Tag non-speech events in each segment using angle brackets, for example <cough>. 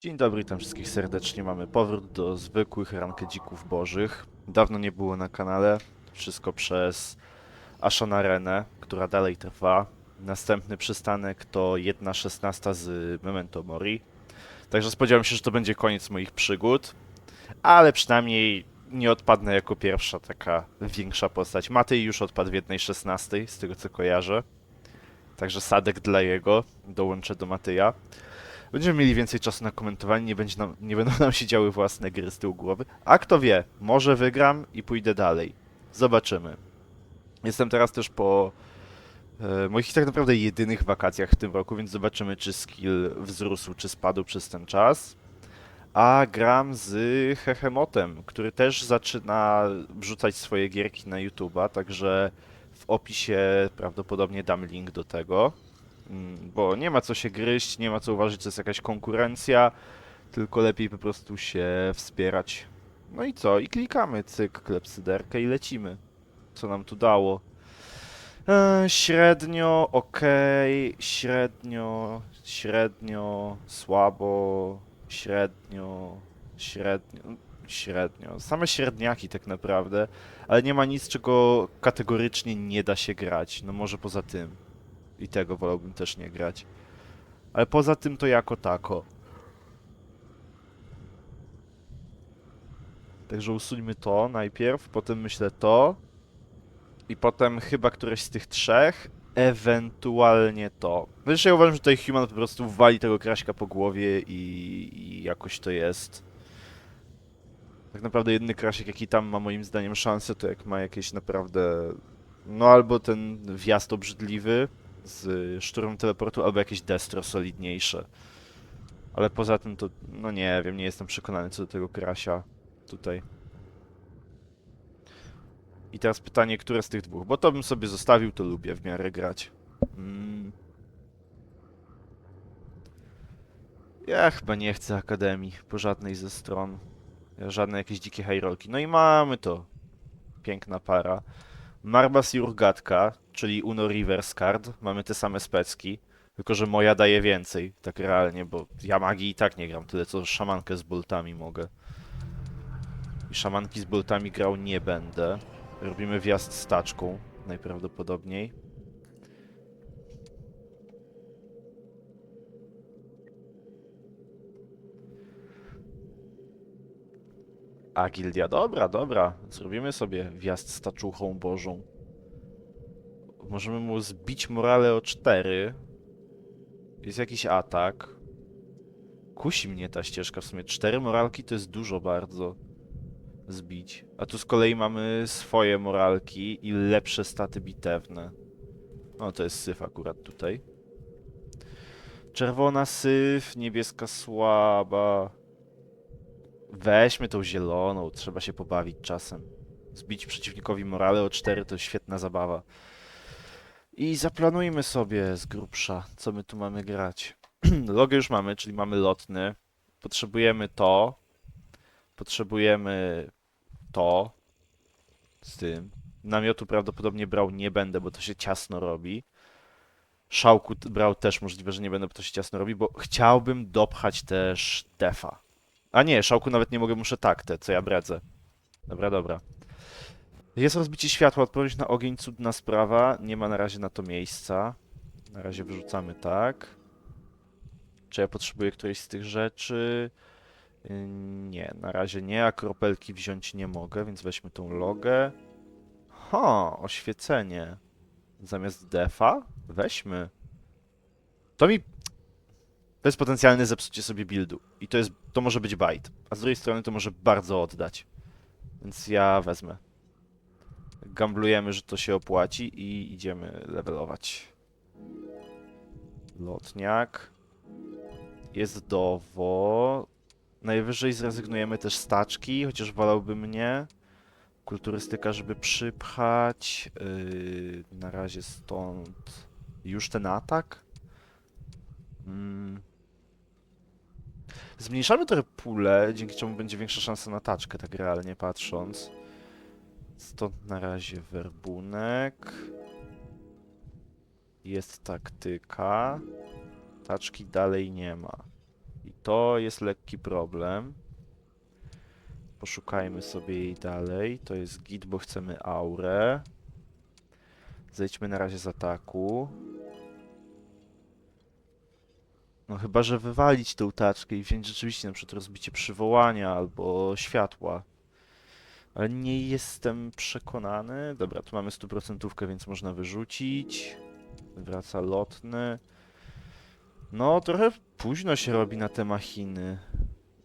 Dzień dobry, witam wszystkich serdecznie. Mamy powrót do zwykłych rankedzików bożych. Dawno nie było na kanale. Wszystko przez Ashana Renę, która dalej trwa. Następny przystanek to 1.16 z Memento Mori. Także spodziewam się, że to będzie koniec moich przygód. Ale przynajmniej nie odpadnę jako pierwsza taka większa postać. Matej już odpadł w 1.16, z tego co kojarzę. Także sadek dla jego. Dołączę do Mateja. Będziemy mieli więcej czasu na komentowanie, nie, będzie nam, nie będą nam się działy własne gry z tyłu głowy. A kto wie, może wygram i pójdę dalej. Zobaczymy. Jestem teraz też po e, moich tak naprawdę jedynych wakacjach w tym roku, więc zobaczymy, czy skill wzrósł, czy spadł przez ten czas. A gram z Hehemotem, który też zaczyna wrzucać swoje gierki na YouTube'a, także w opisie prawdopodobnie dam link do tego. Mm, Bo nie ma co się gryźć, nie ma co uważać, że jest jakaś konkurencja, tylko lepiej po prostu się wspierać. No i co? I klikamy cyk, klepsyderkę i lecimy. Co nam tu dało? E, średnio, okej, średnio, średnio, słabo, średnio, średnio, średnio. Same średniaki tak naprawdę, ale nie ma nic, czego kategorycznie nie da się grać. No może poza tym. I tego wolałbym też nie grać. Ale poza tym to jako tako. Także usuńmy to najpierw, potem myślę to. I potem chyba któreś z tych trzech. Ewentualnie to. Zresztą ja uważam, że tutaj Human po prostu wali tego kraśka po głowie i, i jakoś to jest. Tak naprawdę jedyny krasiek, jaki tam ma moim zdaniem szansę, to jak ma jakieś naprawdę... No albo ten wjazd obrzydliwy, z szturmem teleportu, albo jakieś destro solidniejsze. Ale poza tym to, no nie wiem, nie jestem przekonany co do tego Krasia tutaj. I teraz pytanie, które z tych dwóch? Bo to bym sobie zostawił, to lubię w miarę grać. Mm. Ja chyba nie chcę Akademii po żadnej ze stron. Żadne jakieś dzikie hajrolki. No i mamy to. Piękna para. Marbas i Urgatka, czyli Uno Reverse Card. Mamy te same specki, tylko że moja daje więcej, tak realnie, bo ja magii i tak nie gram, tyle co szamankę z boltami mogę. I szamanki z boltami grał nie będę. Robimy wjazd z taczką, najprawdopodobniej. A gildia, dobra, dobra. Zrobimy sobie wjazd z taczuchą bożą. Możemy mu zbić morale o 4. Jest jakiś atak. Kusi mnie ta ścieżka w sumie. 4 moralki to jest dużo bardzo. Zbić. A tu z kolei mamy swoje moralki i lepsze staty bitewne. No to jest syf akurat tutaj. Czerwona syf, niebieska słaba. Weźmy tą zieloną, trzeba się pobawić czasem. Zbić przeciwnikowi morale o 4 to świetna zabawa. I zaplanujmy sobie z grubsza, co my tu mamy grać. <clears throat> Logę już mamy, czyli mamy lotny. Potrzebujemy to. Potrzebujemy to. Z tym. Namiotu prawdopodobnie brał nie będę, bo to się ciasno robi. Szałku brał też możliwe, że nie będę, bo to się ciasno robi, bo chciałbym dopchać też defa. A nie, szałku nawet nie mogę, muszę tak, te, co ja bredzę. Dobra, dobra. Jest rozbicie światła, odpowiedź na ogień, cudna sprawa. Nie ma na razie na to miejsca. Na razie wyrzucamy tak. Czy ja potrzebuję którejś z tych rzeczy? Yy, Nie, na razie nie, a kropelki wziąć nie mogę, więc weźmy tą logę. Ha, oświecenie. Zamiast defa? Weźmy. To mi to jest potencjalne zepsucie sobie buildu. I to jest, to może być bait. A z drugiej strony to może bardzo oddać. Więc ja wezmę. Gamblujemy, że to się opłaci i idziemy levelować. Lotniak. Jest dowo. Najwyżej zrezygnujemy też z taczki, chociaż wolałby mnie. Kulturystyka, żeby przypchać. Yy, na razie stąd już ten atak. Mm. Zmniejszamy trochę pulę, dzięki czemu będzie większa szansa na taczkę, tak realnie patrząc. Stąd na razie werbunek. Jest taktyka. Taczki dalej nie ma. I to jest lekki problem. Poszukajmy sobie jej dalej. To jest git, bo chcemy aurę. Zejdźmy na razie z ataku. No chyba, że wywalić tę taczkę i wziąć rzeczywiście na przykład rozbicie przywołania albo światła. Ale nie jestem przekonany. Dobra, tu mamy stuprocentówkę, więc można wyrzucić. Wraca lotny. No, trochę późno się robi na te machiny.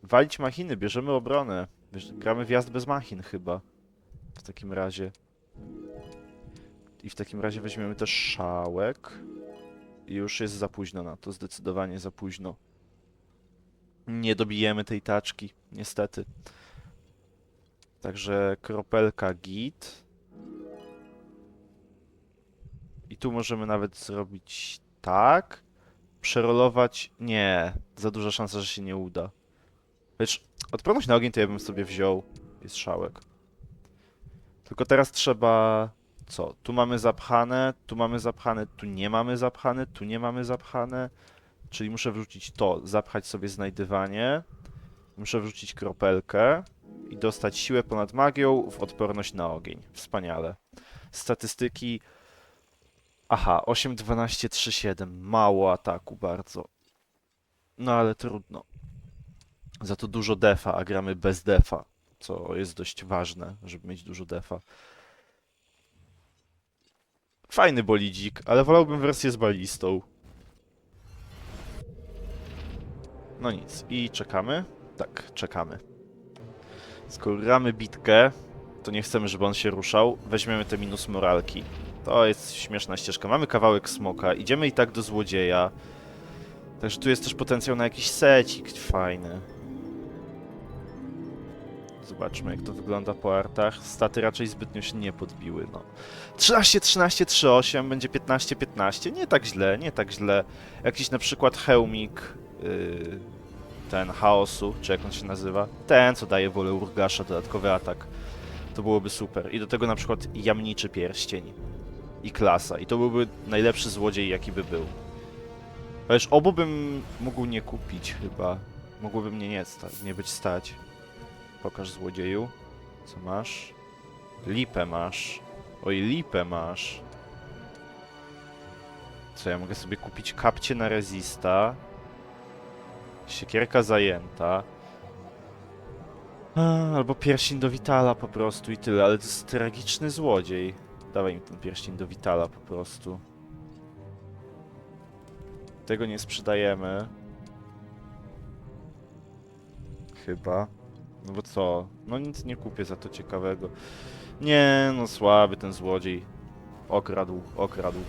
Walić machiny, bierzemy obronę. Gramy wjazd bez machin chyba. W takim razie. I w takim razie weźmiemy też szałek. I już jest za późno na to, zdecydowanie za późno. Nie dobijemy tej taczki, niestety. Także kropelka git. I tu możemy nawet zrobić tak. Przerolować. Nie, za duża szansa, że się nie uda. Lecz odporność na ogień to ja bym sobie wziął. Jest szałek. Tylko teraz trzeba. Co? Tu mamy zapchane, tu mamy zapchane, tu nie mamy zapchane, tu nie mamy zapchane. Czyli muszę wrzucić to, zapchać sobie znajdywanie. Muszę wrzucić kropelkę i dostać siłę ponad magią w odporność na ogień. Wspaniale. Statystyki. Aha, 8, 12, 3, 7. Mało ataku bardzo. No ale trudno. Za to dużo defa, a gramy bez defa, co jest dość ważne, żeby mieć dużo defa. Fajny bolidzik, ale wolałbym wersję z balistą. No nic, i czekamy? Tak, czekamy. Skoro gramy bitkę, to nie chcemy, żeby on się ruszał. Weźmiemy te minus moralki. To jest śmieszna ścieżka. Mamy kawałek smoka, idziemy i tak do złodzieja. Także tu jest też potencjał na jakiś secik fajny. Zobaczmy, jak to wygląda po artach. Staty raczej zbytnio się nie podbiły, no. 13, 13, 3, 8, będzie 15, 15. Nie tak źle, nie tak źle. Jakiś na przykład hełmik, yy, ten chaosu, czy jak on się nazywa. Ten, co daje wolę Urgasza, dodatkowy atak. To byłoby super. I do tego na przykład jamniczy pierścień. I klasa. I to byłby najlepszy złodziej, jaki by był. Ależ obu bym mógł nie kupić chyba. Mogłoby mnie nie, nie być stać. Pokaż złodzieju. Co masz? Lipę masz. Oj, lipę masz. Co, ja mogę sobie kupić kapcie na rezista. Siekierka zajęta. A, albo pierścień do Vitala po prostu i tyle, ale to jest tragiczny złodziej. Dawaj mi ten pierścień do Vitala po prostu. Tego nie sprzedajemy. Chyba. No bo co? No nic nie kupię za to ciekawego. Nie, no słaby ten złodziej. Okradł, okradł.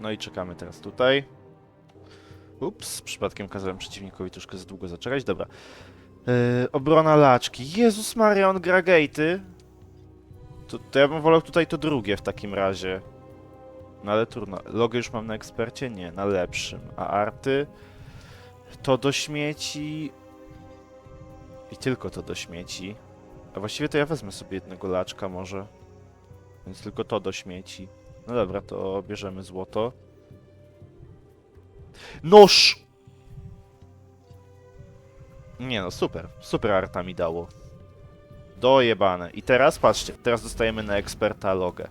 No i czekamy teraz tutaj. Ups, przypadkiem kazałem przeciwnikowi troszkę za długo zaczekać. Dobra. Yy, obrona laczki. Jezus Maria, on gra. To, to ja bym wolał tutaj to drugie w takim razie. No ale trudno. Logę już mam na ekspercie? Nie, na lepszym. A arty? To do śmieci. I tylko to do śmieci. A właściwie to ja wezmę sobie jednego laczka może. Więc tylko to do śmieci. No dobra, to bierzemy złoto. Noż! Nie no, super. Super arta mi dało. Dojebane. I teraz, patrzcie, teraz dostajemy na eksperta logę.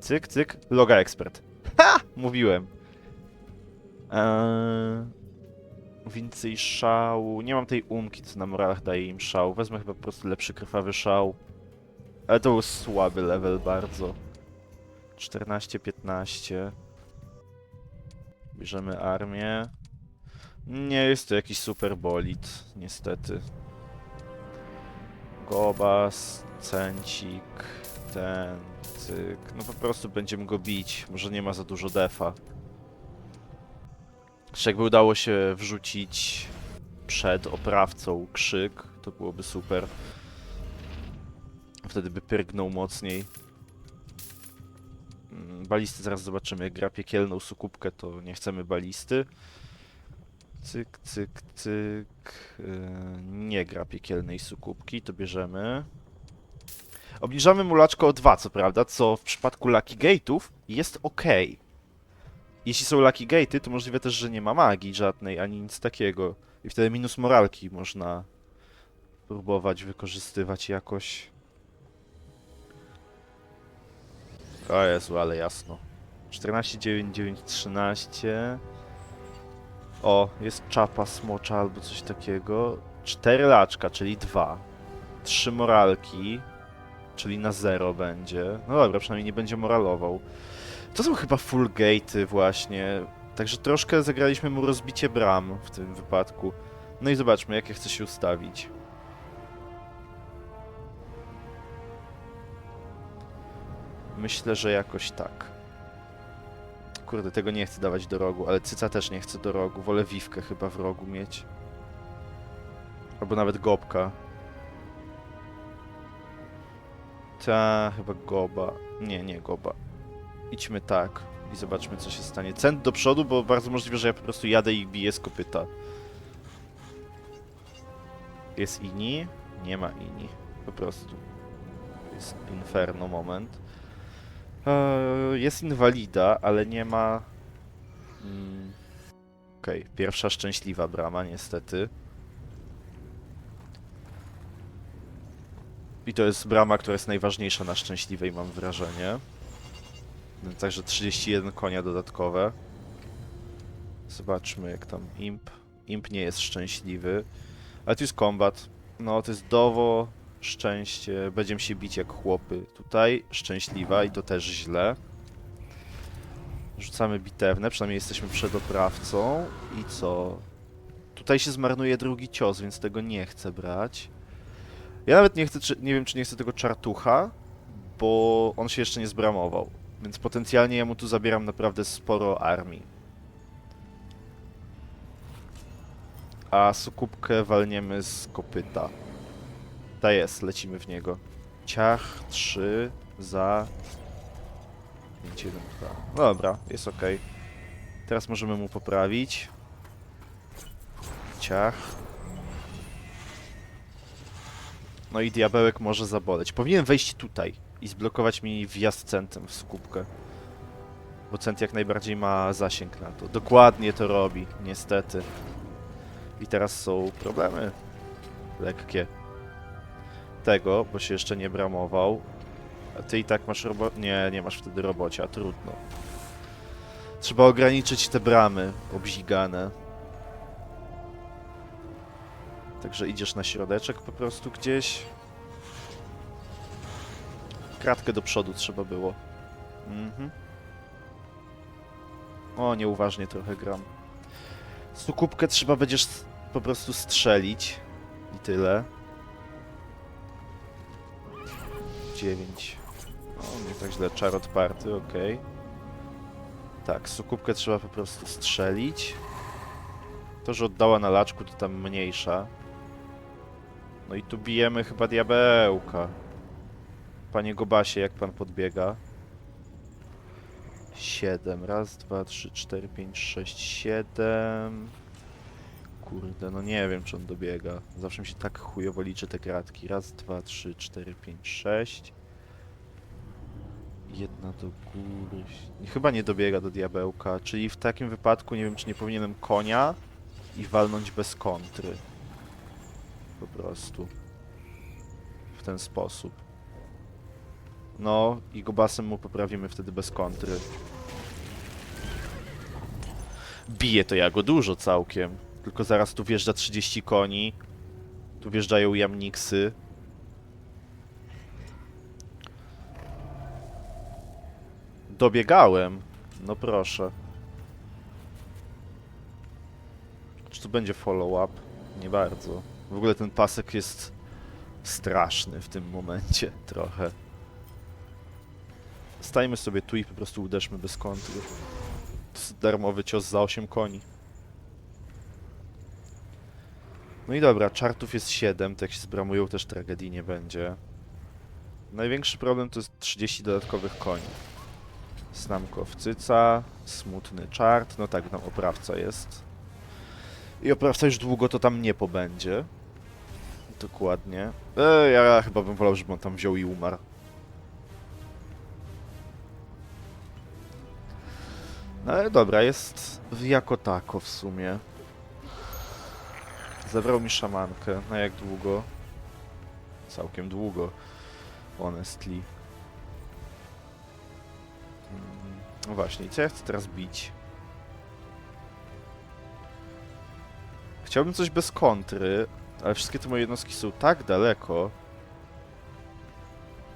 Cyk, cyk, loga ekspert. Ha! Mówiłem. Eee... Więcej szału. Nie mam tej umki, co na moralach daje im szał. Wezmę chyba po prostu lepszy krwawy szał. Ale to był słaby level bardzo. 14-15. Bierzemy armię. Nie jest to jakiś super bolid, niestety. Gobas, Cencik, ten, cyk. No po prostu będziemy go bić. Może nie ma za dużo defa. Jeszcze jakby udało się wrzucić przed oprawcą krzyk, to byłoby super. Wtedy by pyrgnął mocniej. Mm, Balisty zaraz zobaczymy. Jak gra piekielną sukupkę, to nie chcemy balisty. Cyk, cyk, cyk. Yy, nie gra piekielnej sukupki, to bierzemy. Obniżamy mulaczkę o 2, co prawda, co w przypadku Lucky Gate'ów jest ok. jeśli są lucky gate'y, to możliwe też, że nie ma magii żadnej, ani nic takiego. I wtedy minus moralki można próbować wykorzystywać jakoś. O Jezu, ale jasno. 14, 9, 9, 13. O, jest czapa smocza albo coś takiego. 4 laczka, czyli 2. 3 moralki, czyli na 0 będzie. No dobra, przynajmniej nie będzie moralował. To są chyba full gate'y właśnie. Także troszkę zagraliśmy mu rozbicie bram w tym wypadku. No i zobaczmy, jakie chce się ustawić. Myślę, że jakoś tak. Kurde, tego nie chcę dawać do rogu, ale cyca też nie chcę do rogu. Wolę wiwkę chyba w rogu mieć. Albo nawet gobka. Ta, chyba goba. Nie, nie goba. Idźmy tak i zobaczmy co się stanie. Cent do przodu, bo bardzo możliwe, że ja po prostu jadę i biję z kopyta. Jest ini? Nie ma ini. Po prostu. Jest inferno moment. Eee, jest inwalida, ale nie ma... Mm. Okej, pierwsza szczęśliwa brama niestety. I to jest brama, która jest najważniejsza na szczęśliwej, mam wrażenie. Także 31 konia dodatkowe. Zobaczmy jak tam imp. Imp nie jest szczęśliwy. Ale tu jest kombat. No to jest dowo, szczęście. Będziemy się bić jak chłopy. Tutaj szczęśliwa i to też źle. Rzucamy bitewne, przynajmniej jesteśmy przed oprawcą. I co? Tutaj się zmarnuje drugi cios, więc tego nie chcę brać. Ja nawet nie chcę, nie wiem czy nie chcę tego czartucha, bo on się jeszcze nie zbramował. Więc potencjalnie ja mu tu zabieram naprawdę sporo armii. A sukupkę walniemy z kopyta. Ta jest, lecimy w niego. Ciach 3 za 5, 1, 2. No dobra, jest ok. Teraz możemy mu poprawić. Ciach. No i diabełek może zaboleć. Powinien wejść tutaj i zblokować mi wjazd centem w skupkę. Bo cent jak najbardziej ma zasięg na to. Dokładnie to robi, niestety. I teraz są problemy. Lekkie. Tego, bo się jeszcze nie bramował. A ty i tak masz robo... Nie, nie masz wtedy robocia, trudno. Trzeba ograniczyć te bramy obzigane. Także idziesz na środeczek po prostu gdzieś. Kratkę do przodu trzeba było. Mhm. O, nieuważnie trochę gram. Sukupkę trzeba będziesz po prostu strzelić. I tyle. 9. O, nie tak źle. Czar odparty, okej. Tak, sukupkę trzeba po prostu strzelić. To, że oddała na laczku, to tam mniejsza. No i tu bijemy chyba diabełka. Panie Gobasie, jak pan podbiega? 7. Raz, dwa, trzy, cztery, pięć, sześć, siedem. Kurde, no nie wiem, czy on dobiega. Zawsze mi się tak chujowo liczy te kratki. Raz, dwa, trzy, cztery, pięć, sześć. Jedna do góry. Chyba nie dobiega do diabełka, czyli w takim wypadku nie wiem, czy nie powinienem konia i walnąć bez kontry. Po prostu. W ten sposób. No i Gobasem mu poprawimy wtedy bez kontry. Bije to ja go dużo całkiem. Tylko zaraz tu wjeżdża 30 koni. Tu wjeżdżają jamniksy. Dobiegałem. No proszę. Czy tu będzie follow-up? Nie bardzo. W ogóle ten pasek jest straszny w tym momencie <laughs> trochę. Stajmy sobie tu i po prostu uderzmy bez kontry. To jest darmowy cios za 8 koni. No i dobra, czartów jest 7, to jak się zbramują też tragedii nie będzie. Największy problem to jest 30 dodatkowych koni. Snamko wcyca, smutny czart, no tak, tam oprawca jest. I oprawca już długo to tam nie pobędzie. Dokładnie. E, ja chyba bym wolał, żeby on tam wziął i umarł. No ale dobra, jest jako tako w sumie. Zabrał mi szamankę. Na jak długo? Całkiem długo. Honestly. Mm, No właśnie, co ja chcę teraz bić? Chciałbym coś bez kontry, ale wszystkie te moje jednostki są tak daleko.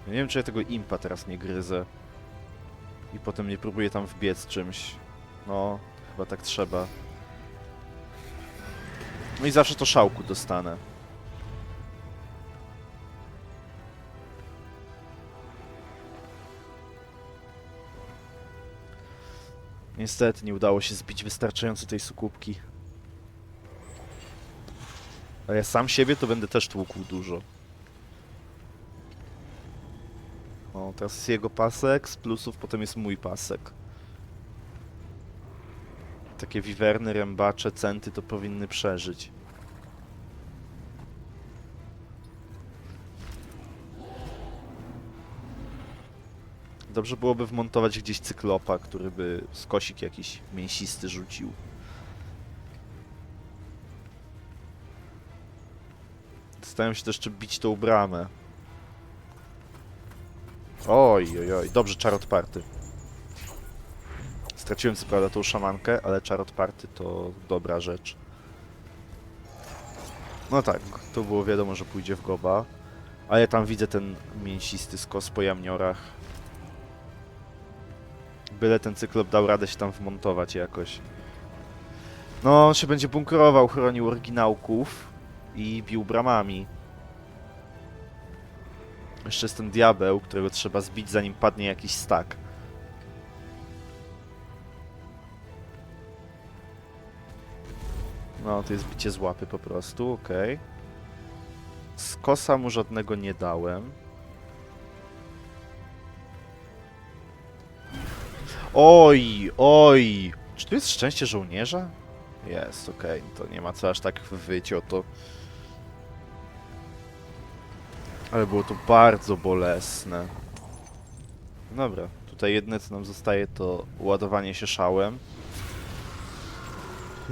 Ja nie wiem, czy ja tego impa teraz nie gryzę. I potem nie próbuję tam wbiec czymś. No, chyba tak trzeba. No i zawsze to szałku dostanę. Niestety nie udało się zbić wystarczająco tej sukupki. A ja sam siebie to będę też tłukł dużo. O, teraz jest jego pasek, z plusów potem jest mój pasek. Takie wiwerny, rębacze, centy to powinny przeżyć. Dobrze byłoby wmontować gdzieś cyklopa, który by skosik jakiś mięsisty rzucił. Staram się też jeszcze bić tą bramę. Oj, oj, oj. Dobrze, czar odparty. Straciłem co prawda tą szamankę, ale czar odparty to dobra rzecz. No tak, to było wiadomo, że pójdzie w goba. Ale tam widzę ten mięsisty skos po jamniorach. Byle ten cyklop dał radę się tam wmontować jakoś. No, on się będzie bunkrował, chronił oryginałków i bił bramami. Jeszcze jest ten diabeł, którego trzeba zbić zanim padnie jakiś stack. No, to jest bicie z łapy po prostu, okej. Z kosa mu żadnego nie dałem. Oj, oj! Czy tu jest szczęście żołnierza? Jest, okej, to nie ma co aż tak wyć o to. Ale było to bardzo bolesne. Dobra, tutaj jedne co nam zostaje to ładowanie się szałem.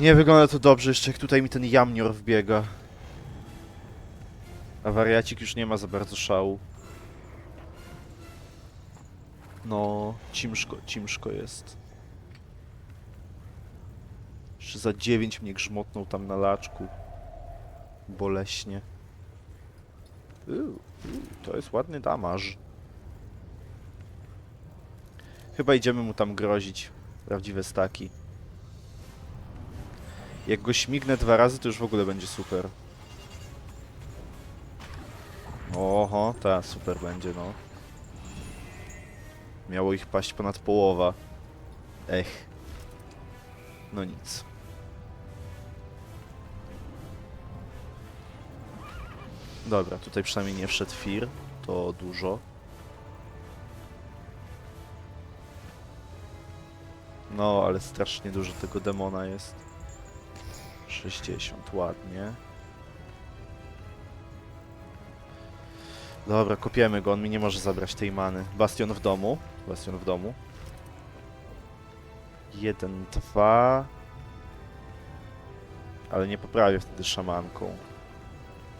Nie wygląda to dobrze, jeszcze tutaj mi ten jamnior wbiega. A wariacik już nie ma za bardzo szału. No, cimszko, cimszko jest. Jeszcze za 9 mnie grzmotnął tam na laczku. Boleśnie. Uuu, to jest ładny damaż. Chyba idziemy mu tam grozić. Prawdziwe staki. Jak go śmignę dwa razy, to już w ogóle będzie super. Oho, ta, super będzie, no. Miało ich paść ponad połowa. Ech. No nic. Dobra, tutaj przynajmniej nie wszedł Fir. To dużo. No, ale strasznie dużo tego demona jest. 60, ładnie. Dobra, kopiemy go, on mi nie może zabrać tej many. Bastion w domu. Bastion w domu. Jeden, dwa. Ale nie poprawię wtedy szamanką.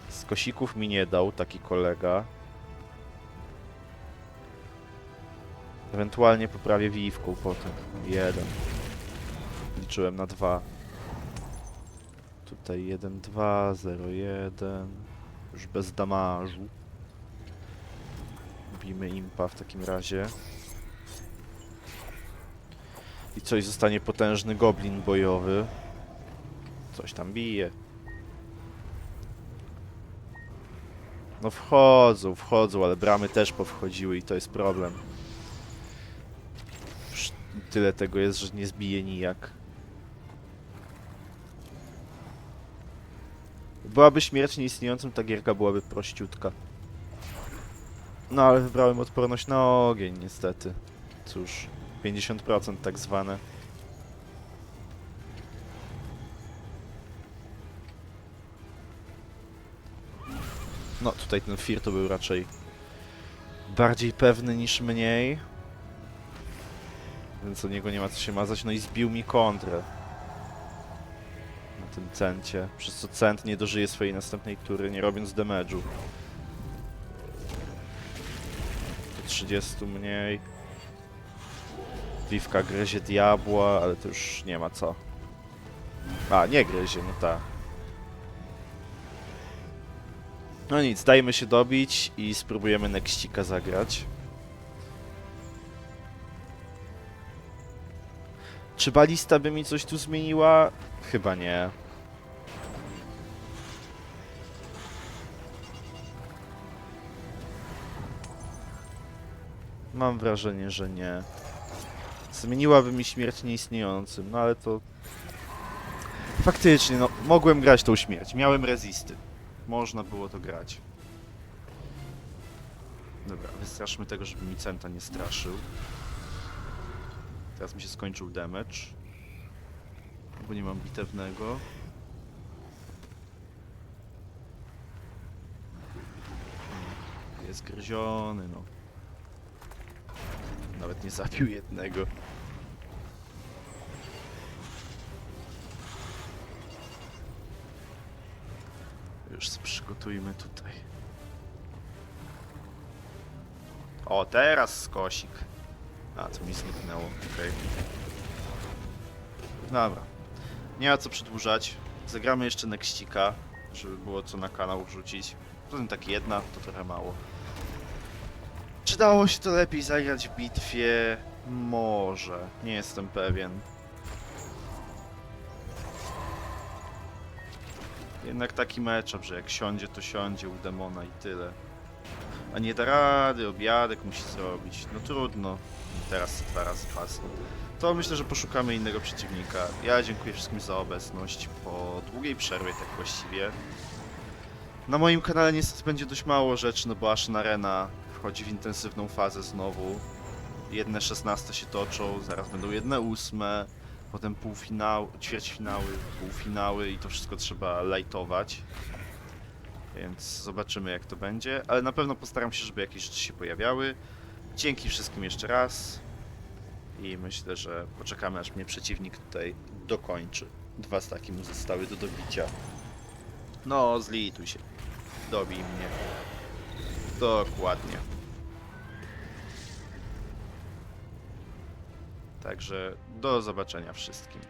Z kosików mi nie dał taki kolega. Ewentualnie poprawię wiwką potem. Jeden. Liczyłem na dwa. Tutaj 1, 2, 0, 1. Już bez damażu. Bijmy impa w takim razie. I coś zostanie potężny goblin bojowy. Coś tam bije. No wchodzą, wchodzą, ale bramy też powchodziły i to jest problem. Tyle tego jest, że nie zbije nijak. Byłaby śmierć nieistniejącym, ta gierka byłaby prościutka. No ale wybrałem odporność na ogień, niestety. Cóż, 50% tak zwane. No, tutaj ten Fir to był raczej bardziej pewny niż mniej. więc o niego nie ma co się mazać. No i zbił mi kontrę. Tym centie. Przez co cent nie dożyje swojej następnej tury, nie robiąc damage'u. Do 30 mniej. Wiwka gryzie diabła, ale to już nie ma co. A, nie gryzie, no tak. No nic, dajmy się dobić i spróbujemy Nextika zagrać. Czy balista by mi coś tu zmieniła? Chyba nie. Mam wrażenie, że nie. Zmieniłaby mi śmierć nieistniejącym, no ale to... Faktycznie, no, mogłem grać tą śmierć. Miałem rezisty. Można było to grać. Dobra, wystraszmy tego, żeby mi Centa nie straszył. Teraz mi się skończył damage. Bo nie mam bitewnego. Jest gryziony, no. Nawet nie zabił jednego. Już przygotujmy tutaj. O, teraz skosik. A, to mi zniknęło, okej. Dobra. Nie ma co przedłużać. Zagramy jeszcze Nextika, żeby było co na kanał wrzucić. Potem tak jedna, to trochę mało. Czy dało się to lepiej zagrać w bitwie? Może. Nie jestem pewien. Jednak taki matchup, że jak siądzie, to siądzie u demona i tyle. A nie da rady, obiadek musi zrobić. No trudno. Teraz dwa razy pas. To myślę, że poszukamy innego przeciwnika. Ja dziękuję wszystkim za obecność po długiej przerwie, tak właściwie. Na moim kanale niestety będzie dość mało rzeczy, no bo Ashen Arena wchodzi w intensywną fazę znowu. Jedne 16 się toczą, zaraz będą jedne ósme, potem półfinał, ćwierćfinały, półfinały i to wszystko trzeba lightować. Więc zobaczymy jak to będzie, ale na pewno postaram się, żeby jakieś rzeczy się pojawiały. Dzięki wszystkim jeszcze raz. I myślę, że poczekamy aż mnie przeciwnik tutaj dokończy. Dwa staki mu zostały do dobicia. No, zlituj się. Dobij mnie. Dokładnie. Także do zobaczenia wszystkim.